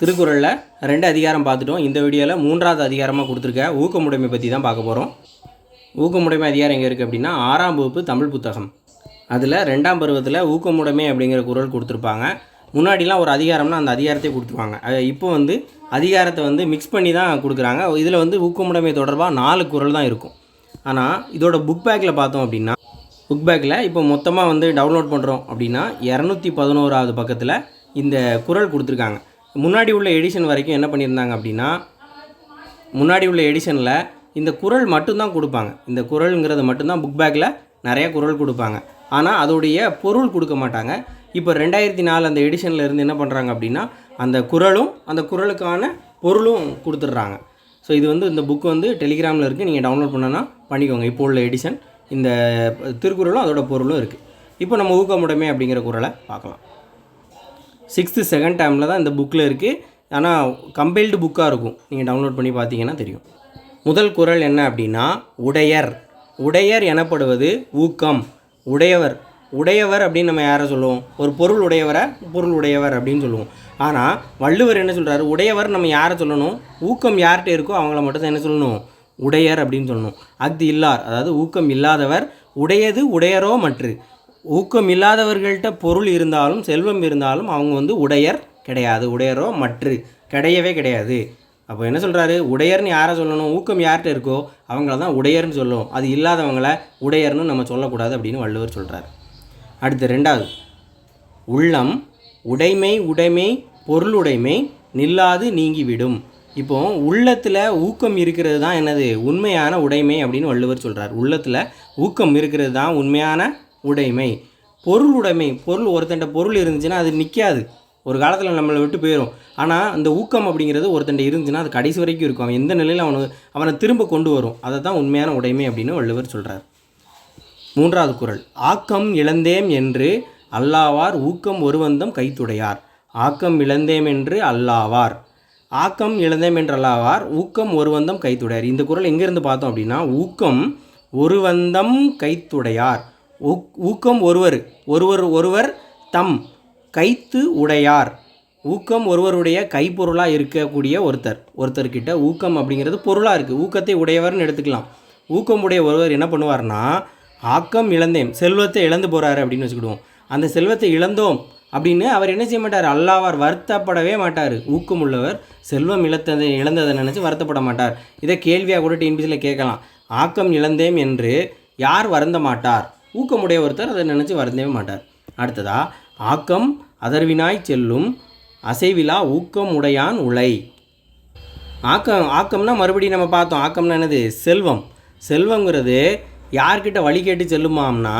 திருக்குறளில் ரெண்டு அதிகாரம் பார்த்துட்டோம். இந்த வீடியோவில் மூன்றாவது அதிகாரமாக கொடுத்துருக்க ஊக்கமுடைமை பற்றி தான் பார்க்க போகிறோம் ஊக்கமுடைமை அதிகாரம் எங்கே இருக்குது அப்படின்னா ஆறாம் வகுப்பு தமிழ் புத்தகம். அதில் ரெண்டாம் பருவத்தில் ஊக்கமுடைமை அப்படிங்கிற குறள் கொடுத்துருப்பாங்க. முன்னாடிலாம் ஒரு அதிகாரம்னா அந்த அதிகாரத்தை கொடுத்துருவாங்க. இப்போ வந்து அதிகாரத்தை வந்து மிக்ஸ் பண்ணி தான் கொடுக்குறாங்க. இதில் வந்து ஊக்கமுடைமை தொடர்பாக நாலு குறள் தான் இருக்கும். ஆனால் இதோட புக் பேக்கில் பார்த்தோம் அப்படின்னா புக் பேக்கில் இப்போ மொத்தமாக வந்து டவுன்லோட் பண்ணுறோம் அப்படின்னா இரநூத்தி பதினோராவது பக்கத்தில் இந்த குறள் கொடுத்துருக்காங்க. முன்னாடி உள்ள எடிஷன் வரைக்கும் என்ன பண்ணியிருந்தாங்க அப்படின்னா முன்னாடி உள்ள எடிஷனில் இந்த குறள் மட்டும்தான் கொடுப்பாங்க. இந்த குரலுங்கிறது மட்டும்தான் புக் பேக்கில் நிறையா குறள் கொடுப்பாங்க. ஆனால் அதோடைய பொருள் கொடுக்க மாட்டாங்க. இப்போ ரெண்டாயிரத்தி நாலு அந்த எடிஷனில் இருந்து என்ன பண்ணுறாங்க அப்படின்னா அந்த குறளும் அந்த குறளுக்கான பொருளும் கொடுத்துட்றாங்க. ஸோ இது வந்து இந்த புக் வந்து டெலிகிராமில் இருக்குது நீங்கள் டவுன்லோட் பண்ணனா பண்ணிக்கோங்க. இப்போ உள்ள எடிஷன் இந்த திருக்குறளும் அதோட பொருளும் இருக்குது இப்போ நம்ம ஊக்கமுடைமை அப்படிங்கிற குறளை பார்க்கலாம். சிக்ஸ்த்து செகண்ட் டைமில் தான் இந்த புக்கில் இருக்குது ஆனால் கம்பைல்டு புக்காக இருக்கும். நீங்கள் டவுன்லோட் பண்ணி பார்த்தீங்கன்னா தெரியும். முதல் குறள் என்ன அப்படின்னா உடையர். உடையர் எனப்படுவது ஊக்கம். உடையவர். உடையவர் அப்படின்னு நம்ம யாரை சொல்லுவோம்? ஒரு பொருள் உடையவரை பொருள் உடையவர் அப்படின்னு சொல்லுவோம். ஆனால் வள்ளுவர் என்ன சொல்கிறாரு உடையவர் நம்ம யாரை சொல்லணும்? ஊக்கம் யார்கிட்ட இருக்கோ அவங்கள மட்டும் தான் என்ன சொல்லணும்? உடையர் அப்படின்னு சொல்லணும். அஃது இல்லார். அதாவது ஊக்கம் இல்லாதவர் உடையது உடையரோ மற்று. ஊக்கம் இல்லாதவர்கள்ட்ட பொருள் இருந்தாலும் செல்வம் இருந்தாலும் அவங்க வந்து உடையர் கிடையாது. உடையரோ மற்று. கிடையவே கிடையாது. அப்போ என்ன சொல்கிறாரு உடையர்னு யாரை சொல்லணும்? ஊக்கம் யார்கிட்ட இருக்கோ அவங்கள தான் உடையர்னு சொல்லும் அது இல்லாதவங்கள உடையர்னு நம்ம சொல்லக்கூடாது அப்படின்னு வள்ளுவர் சொல்கிறார் அடுத்து ரெண்டாவது. உள்ளம் உடைமை உடைமை பொருளுடைமை நில்லாது நீங்கிவிடும். இப்போ உள்ளத்தில் ஊக்கம் இருக்கிறது தான் என்னது? உண்மையான உடைமை அப்படின்னு வள்ளுவர் சொல்கிறார் உள்ளத்தில் ஊக்கம் இருக்கிறது தான் உண்மையான உடைமை. பொருள் உடைமை. பொருள் ஒருத்தண்ட பொருள் இருந்துச்சுன்னா அது நிற்காது ஒரு காலத்தில் நம்மளை விட்டு போயிடும் ஆனால் அந்த ஊக்கம் அப்படிங்கிறது ஒருத்தண்ட இருந்துச்சுன்னா அது கடைசி வரைக்கும் இருக்கும். அவன் எந்த நிலையில் அவனுக்கு அவனை திரும்ப கொண்டு வரும். அதை தான் உண்மையான உடைமை அப்படின்னு வள்ளுவர் சொல்கிறார் மூன்றாவது குறள் ஆக்கம் இழந்தேம் என்று அல்லாவார் ஊக்கம் ஒருவந்தம் கைத்துடையார். ஆக்கம் இழந்தேம் என்று அல்லாவார். ஆக்கம் இழந்தேம் என்று அல்லாவார் ஊக்கம் ஒருவந்தம் கைத்துடையார். இந்த குறள் எங்கேருந்து பார்த்தோம் அப்படின்னா ஊக்கம் ஒருவந்தம் கைத்துடையார். ஊக்கம் ஒருவர் ஒருவர் ஒருவர் தம் கைத்து உடையார். ஊக்கம் ஒருவருடைய கைப்பொருளாக இருக்கக்கூடிய ஒருத்தர் ஒருத்தர்கிட்ட ஊக்கம் அப்படிங்கிறது பொருளாக இருக்குது ஊக்கத்தை உடையவர்னு எடுத்துக்கலாம். ஊக்கம் உடைய ஒருவர் என்ன பண்ணுவார்னா ஆக்கம் இழந்தேன் செல்வத்தை இழந்து போகிறாரு அப்படின்னு வச்சுக்கிடுவோம். அந்த செல்வத்தை இழந்தோம் அப்படின்னு அவர் என்ன செய்ய மாட்டார்? அல்லாவார் வருத்தப்படவே மாட்டார். ஊக்கம் உள்ளவர் செல்வம் இழந்ததை இழந்ததை நினச்சி வருத்தப்பட மாட்டார். இதை கேள்வியாக கூட டிஎன்பிசியில் கேட்கலாம். ஆக்கம் இழந்தேம் என்று யார் வருந்த மாட்டார்? ஊக்கமுடைய ஒருத்தர் அதை நினச்சி வருந்தவே மாட்டார். அடுத்ததா ஆக்கம் அதர்வினாய் செல்லும் அசைவிலா ஊக்கம் உடையான் உலை ஆக்கம் ஆக்கம்னா மறுபடியும் நம்ம பார்த்தோம். ஆக்கம்னா என்னது? செல்வம். செல்வங்கிறது யார்கிட்ட வழி கேட்டு செல்லுமாம்னா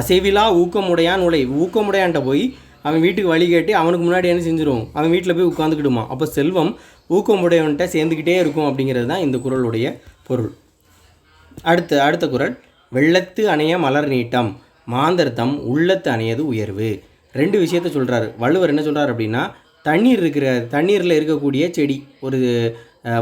அசைவிலா ஊக்கமுடையான் உலை ஊக்கமுடையான்ட்ட போய் அவன் வீட்டுக்கு வழி கேட்டு அவனுக்கு முன்னாடி என்ன செஞ்சிடும் அவன் வீட்டில் போய் உட்காந்துக்கிடுமா அப்போ செல்வம் ஊக்கமுடையவன்கிட்ட சேர்ந்துக்கிட்டே இருக்கும் அப்படிங்கிறது தான் இந்த குறளுடைய பொருள். அடுத்த அடுத்த குறள் வெள்ளத்து அணைய மலர் நீட்டம் மாந்தர்த்தம் உள்ளத்து அணையது உயர்வு. ரெண்டு விஷயத்த சொல்கிறாரு வள்ளுவர் என்ன சொல்கிறார் அப்படின்னா தண்ணீர் இருக்கிற தண்ணீரில் இருக்கக்கூடிய செடி ஒரு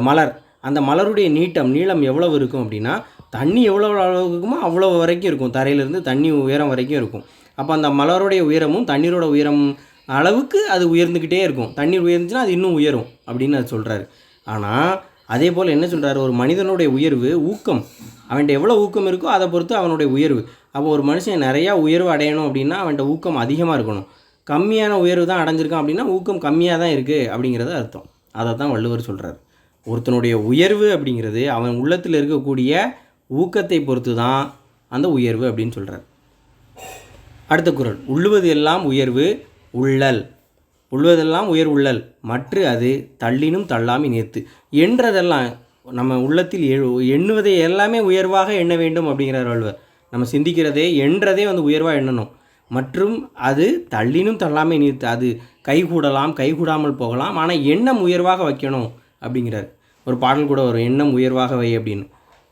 மலர். அந்த மலருடைய நீட்டம் நீளம் எவ்வளவு இருக்கும் அப்படின்னா தண்ணி எவ்வளோ அளவுக்கு இருக்குமோ அவ்வளோ வரைக்கும் இருக்கும். தரையிலேருந்து தண்ணி உயரம் வரைக்கும் இருக்கும். அப்போ அந்த மலருடைய உயரமும் தண்ணீரோட உயரம் அளவுக்கு அது உயர்ந்துக்கிட்டே இருக்கும். தண்ணீர் உயர்ந்துச்சுன்னா அது இன்னும் உயரும் அப்படின்னு அது சொல்கிறாரு ஆனால் அதே போல் என்ன சொல்கிறாரு ஒரு மனிதனுடைய உயர்வு ஊக்கம். அவன்கிட்ட எவ்வளோ ஊக்கம் இருக்கோ அதை பொறுத்து அவனுடைய உயர்வு. அப்போ ஒரு மனுஷன் நிறையா உயர்வு அடையணும் அப்படின்னா அவன்கிட்ட ஊக்கம் அதிகமாக இருக்கணும். கம்மியான உயர்வு தான் அடைஞ்சிருக்கான் அப்படின்னா ஊக்கம் கம்மியாக தான் இருக்குது அப்படிங்கிறது அர்த்தம். அதை தான் வள்ளுவர் சொல்கிறார் ஒருத்தனுடைய உயர்வு அப்படிங்கிறது அவன் உள்ளத்தில் இருக்கக்கூடிய ஊக்கத்தை பொறுத்து தான் அந்த உயர்வு அப்படின்னு சொல்கிறார் அடுத்த குரல். உள்ளுவது எல்லாம் உயர்வு உள்ளல். உள்ளதெல்லாம் உயர் உள்ளல். மற்ற அது தள்ளினும் தள்ளாமை நிறுத்து என்றதெல்லாம் நம்ம உள்ளத்தில் எழு எண்ணுவதை எல்லாமே உயர்வாக எண்ண வேண்டும் அப்படிங்கிறார் வள்ளுவர். நம்ம சிந்திக்கிறதே என்றதே வந்து உயர்வாக எண்ணணும். மற்றும் அது தள்ளினும் தள்ளாமை நிறுத்து அது கைகூடலாம் கைகூடாமல் போகலாம். ஆனால் எண்ணம் உயர்வாக வைக்கணும் அப்படிங்கிறார். ஒரு பாடல் கூட வரும் எண்ணம் உயர்வாக வை அப்படின்னு.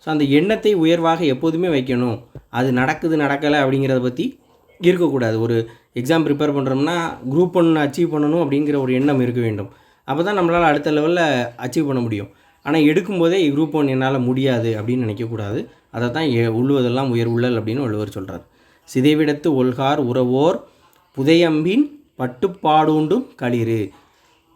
ஸோ அந்த எண்ணத்தை உயர்வாக எப்போதுமே வைக்கணும். அது நடக்குது நடக்கலை அப்படிங்கிறத பற்றி இருக்கக்கூடாது. ஒரு எக்ஸாம் ப்ரிப்பேர் பண்ணுறோம்னா குரூப் ஒன்று அச்சீவ் பண்ணணும் அப்படிங்கிற ஒரு எண்ணம் இருக்க வேண்டும். அப்போ தான் நம்மளால் அடுத்த லெவலில் அச்சீவ் பண்ண முடியும். ஆனால் எடுக்கும்போதே குரூப் ஒன் என்னால் முடியாது அப்படின்னு நினைக்கக்கூடாது அதை தான் எ உள்ளுவதெல்லாம் உயர் உள்ளல் அப்படின்னு வள்ளுவர் சொல்கிறார் சிதைவிடத்து ஒல்கார் உறவோர் புதையம்பின் பட்டுப்பாடுண்டும் களிறு.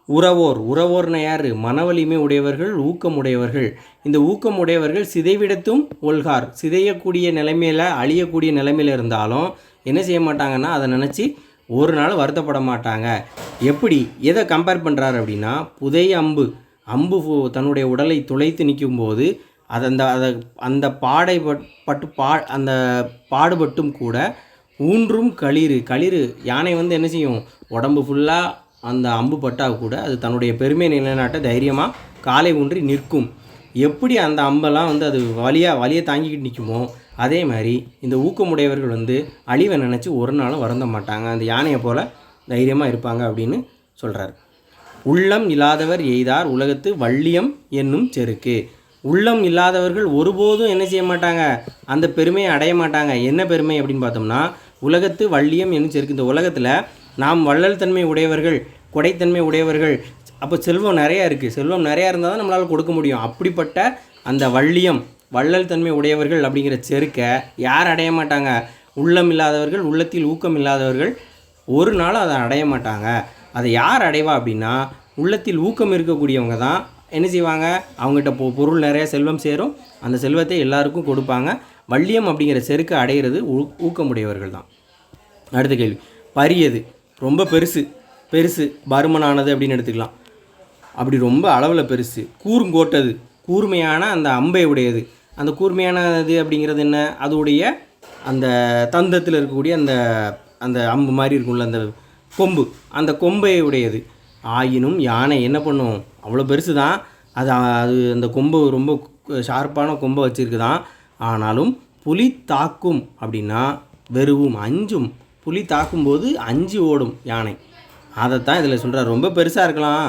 உறவோர் உறவோர்னா யார்? மனவலிமை உடையவர்கள் ஊக்கம் உடையவர்கள். இந்த ஊக்கம் உடையவர்கள் சிதைவிடத்தும் ஒல்கார். சிதையக்கூடிய நிலைமையில் அழியக்கூடிய நிலைமையில் இருந்தாலும் என்ன செய்ய மாட்டாங்கன்னா அதை நினச்சி ஒரு நாள் வருத்தப்பட மாட்டாங்க. எப்படி? எதை கம்பேர் பண்ணுறாரு அப்படின்னா புதை அம்பு. அம்பு தன்னுடைய உடலை துளைத்து நிற்கும்போது அது அந்த அதை அந்த பாடை பட்- பட்டு பா அந்த பாடுபட்டும் கூட ஊன்றும் களிறு. களிறு யானை வந்து என்ன செய்யும்? உடம்பு ஃபுல்லாக அந்த அம்பு பட்டால் கூட அது தன்னுடைய பெருமை நிலைநாட்ட தைரியமாக காலை ஊன்றி நிற்கும். எப்படி அந்த அம்பெல்லாம் வந்து அது வலியாக வலியை தாங்கிக்கிட்டு நிற்குமோ அதே மாதிரி இந்த ஊக்கமுடையவர்கள் வந்து அழிவை நினச்சி ஒரு நாளும் வருந்த மாட்டாங்க. அந்த யானையை போல் தைரியமாக இருப்பாங்க அப்படின்னு சொல்கிறார் உள்ளம் இல்லாதவர் எய்தார் உலகத்து வள்ளியம் என்னும் செருக்கு. உள்ளம் இல்லாதவர்கள் ஒருபோதும் என்ன செய்ய மாட்டாங்க? அந்த பெருமையை அடைய மாட்டாங்க. என்ன பெருமை அப்படின்னு பார்த்தோம்னா உலகத்து வள்ளியம் என்னும் செருக்கு. இந்த உலகத்தில் நாம் வள்ளல் தன்மை உடையவர்கள் கொடைத்தன்மை உடையவர்கள் அப்போ செல்வம் நிறையா இருக்குது செல்வம் நிறையா இருந்தால் தான் நம்மளால் கொடுக்க முடியும். அப்படிப்பட்ட அந்த வள்ளியம் வள்ளல் தன்மை உடையவர்கள் அப்படிங்கிற செருக்கை யார் அடைய மாட்டாங்க? உள்ளம் இல்லாதவர்கள் உள்ளத்தில் ஊக்கம் இல்லாதவர்கள் ஒரு நாளும் அதை அடைய மாட்டாங்க. அதை யார் அடைவா அப்படின்னா உள்ளத்தில் ஊக்கம் இருக்கக்கூடியவங்க தான் என்ன செய்வாங்க? அவங்ககிட்ட பொ பொருள் நிறைய செல்வம் சேரும். அந்த செல்வத்தை எல்லாருக்கும் கொடுப்பாங்க. வள்ளியம் அப்படிங்கிற செருக்கை அடைகிறது ஊ ஊக்கமுடையவர்கள் தான். அடுத்த கேள்வி. பரியது ரொம்ப பெருசு. பெருசு பருமனானது அப்படின்னு எடுத்துக்கலாம். அப்படி ரொம்ப அளவில் பெருசு. கூர்ங்கோட்டது கூர்மையான அந்த அம்பை உடையது அந்த கூர்மையானது அப்படிங்கிறது என்ன? அதோடைய அந்த தந்தத்தில் இருக்கக்கூடிய அந்த அந்த அம்பு மாதிரி இருக்கும்ல அந்த கொம்பு. அந்த கொம்பை உடையது ஆயினும் யானை என்ன பண்ணும்? அவ்வளோ பெருசு தான் அது அது அந்த கொம்பு ரொம்ப ஷார்ப்பான கொம்பை வச்சுருக்குதான். ஆனாலும் புலி தாக்கும் அப்படின்னா வெறுவும் அஞ்சும். புலி தாக்கும்போது அஞ்சு ஓடும் யானை. அதைத்தான் இதில் சொல்கிறார் ரொம்ப பெருசாக இருக்கலாம்.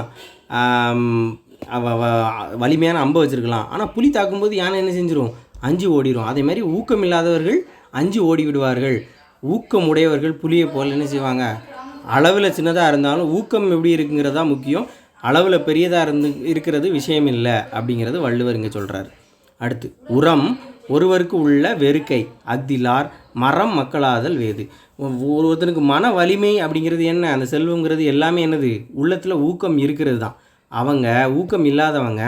வலிமையான அம்பை வச்சுருக்கலாம். ஆனால் புலி தாக்கும்போது யானை என்ன செஞ்சிடும் அஞ்சு ஓடிரும். அதே மாதிரி ஊக்கம் இல்லாதவர்கள் அஞ்சு ஓடி விடுவார்கள். ஊக்கம் உடையவர்கள் புலியை போல் என்ன செய்வாங்க? அளவில் சின்னதாக இருந்தாலும் ஊக்கம் எப்படி இருக்குங்கிறதா முக்கியம். அளவில் பெரியதாக இருந்து இருக்கிறது விஷயம் இல்லை அப்படிங்கிறது வள்ளுவர் இங்கே சொல்கிறார் அடுத்து உரம் ஒருவருக்கு உள்ள வெறுக்கை அக்திலார் மரம் மக்களாதல் வேது. ஒ- ஒருத்தனுக்கு மன வலிமை அப்படிங்கிறது என்ன? அந்த செல்வங்கிறது எல்லாமே என்னது? உள்ளத்தில் ஊக்கம் இருக்கிறது தான் அவங்க ஊக்கம் இல்லாதவங்க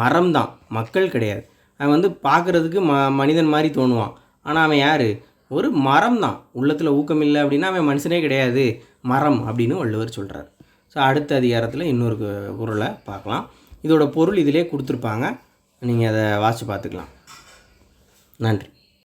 மரம் தான் மக்கள் கிடையாது. அவன் வந்து பார்க்குறதுக்கு ம மனிதன் மாதிரி தோணுவான். ஆனால் அவன் யார்? ஒரு மரம் தான் உள்ளத்தில் ஊக்கம் இல்லை அப்படின்னா அவன் மனுஷனே கிடையாது. மரம் அப்படின்னு வள்ளுவர் சொல்கிறார் ஸோ அடுத்த அதிகாரத்தில் இன்னொரு குரலை பார்க்கலாம். இதோட பொருள் இதிலே கொடுத்துருப்பாங்க. நீங்கள் அதை வாசித்து பார்த்துக்கலாம். நன்றி.